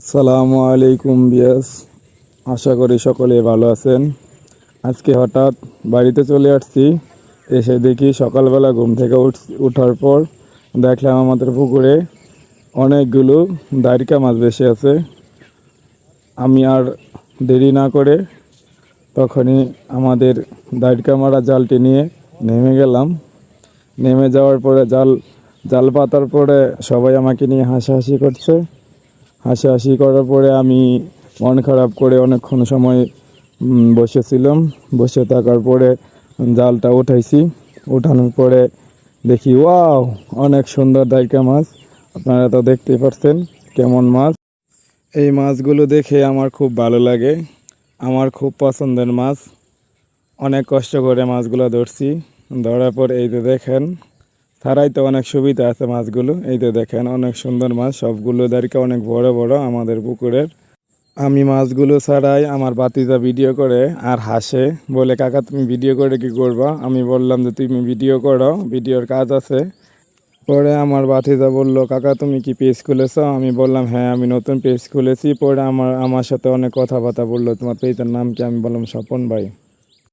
আসসালামু আলাইকুম বিয়াস। আশা করি সকলে ভালো আছেন। আজকে হঠাৎ বাড়িতে চলে আসছি, এসে দেখি সকালবেলা ঘুম থেকে উঠ- উঠার পর দেখলাম আমাদের পুকুরে অনেকগুলো দাঁড়িকা মাছ বেশি আছে। আমি আর দেরি না করে তখনই আমাদের দাঁড়িকা মারা জালটি নিয়ে নেমে গেলাম। নেমে যাওয়ার পরে জাল জাল পাতার পরে সবাই আমাকে নিয়ে হাসাহাসি করছে। হাসাহাসি করার পরে আমি মন খারাপ করে অনেকক্ষণ সময় বসেছিলাম। বসে থাকার পরে জালটা উঠাইছি। উঠানোর পরে দেখি, ওয়াও, অনেক সুন্দর দাইকা মাছ। আপনারা তো দেখতেই পাচ্ছেন কেমন মাছ। এই মাছগুলো দেখে আমার খুব ভালো লাগে। আমার খুব পছন্দের মাছ। অনেক কষ্ট করে মাছগুলো ধরছি। ধরার পর এই যে দেখেন তারাই তো অনেক সুবিধা আছে মাছগুলো। এই তো দেখেন, অনেক সুন্দর মাছ। সবগুলো দাঁড়িয়ে অনেক বড় বড়, আমাদের পুকুরের। আমি মাছগুলো ছাড়াই আমার বাতিজা ভিডিও করে আর হাসে। বলে, কাকা, তুমি ভিডিও করে কি করবা? আমি বললাম যে, তুমি ভিডিও করো, ভিডিওর কাজ আছে। পরে আমার বাতিজা বলল, কাকা, তুমি কি পেজ খুলেছো? আমি বললাম হ্যাঁ আমি নতুন পেজ খুলেছি। পরে আমার আমার সাথে অনেক কথাবার্তা বলল। তোমার পেজের নাম কি? আমি বললাম, স্বপন ভাই।